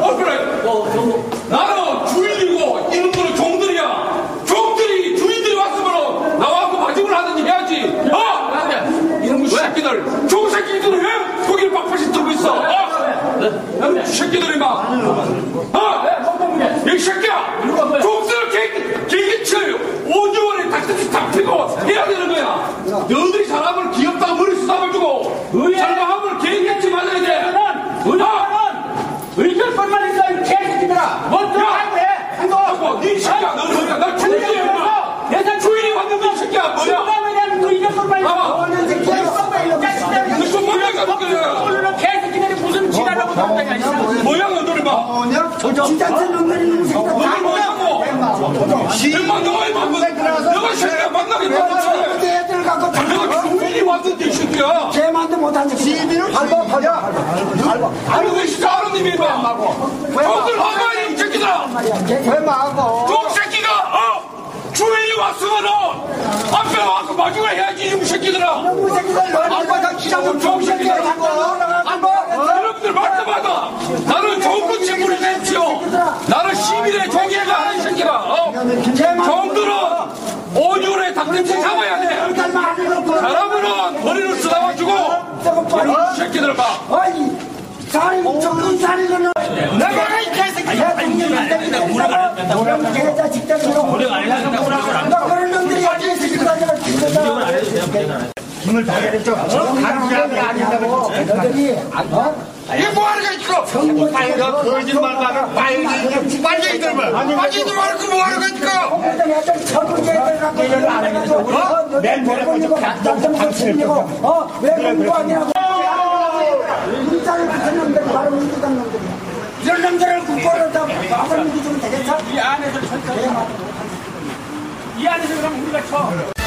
어 그래 나는 주인이고 이놈들은 종들이야 종들이 주인들이 왔으면 나와갖고 마중을 하든지 해야지 어? 이놈의 새끼들 종 새끼들은 왜 거기를 빡빡이 들고 있어 어? 이 막 어? 이 새끼야! 종들을 개, 개개치를 5개월에 닭듯이 다 피고 해야 되는 거야. 너희들이 사람을 귀엽다고 머리 쓰다가지고. 잘못하면 개개치 맞아야 돼. 어? 의결권만 있어 이 개새끼들아. 먼저 하고 해 하고 네 새끼야 너 뭐야? 나 주인이야 임마 예산 주인이 왔는데 이 새끼야 뭐야? 주인감에 대한 그 의결권만 있어. 봐봐. 너좀 뭐야? 이거 오늘은 개새끼들이 무슨 지랄하고 돌아다니냐 이 뭐야 너 들이 봐 진짜 놈들이 놈 새끼다 너들 뭐냐고 임마 너가 임마 너가 새끼야 만나게 내 애들 갖고 다 내가 주인이 왔는데 이 새끼야. 걔만도 못하는 시비를 밟아 밟아 밟아 아니 왜 아버님이 임마 너들 와봐 이 새끼들아. 왜 막어 종 새끼가 어? 주인이 왔으면은 앞에 와서 마중을 해야지 이 새끼들아 어? 종들은 오율에 닭냄새 잡아야 돼. 사람은 머리를 쓰다가지고 이 새끼들 봐. 적은 살인은 내가 이 개새끼야 노랑 개자 직장으로 노력 안 해서 나 그런 놈들이 어디 새끼들 가지고 죽는다 힘을 다해야죠. 가르쳐야 아니라고. 너들이 어? 이게 뭐하는 거야 이거? 너 거짓말 마라 빨리 빨리 이들 만 빨리 이들 말고 뭐하는 거야 이거 그랬더니 애들 전부 애들 갖고 일을 안 해가지고 어? 너네 대본이고 낙점도 틀리고 어? 왜 공부하냐고 문자를 같은 놈들이 바로 민주당 놈들이야 이런 놈들을 국고로 다 아버님이 좀 되겠어? 안에서 천천히 이 안에서 그럼 우리가 쳐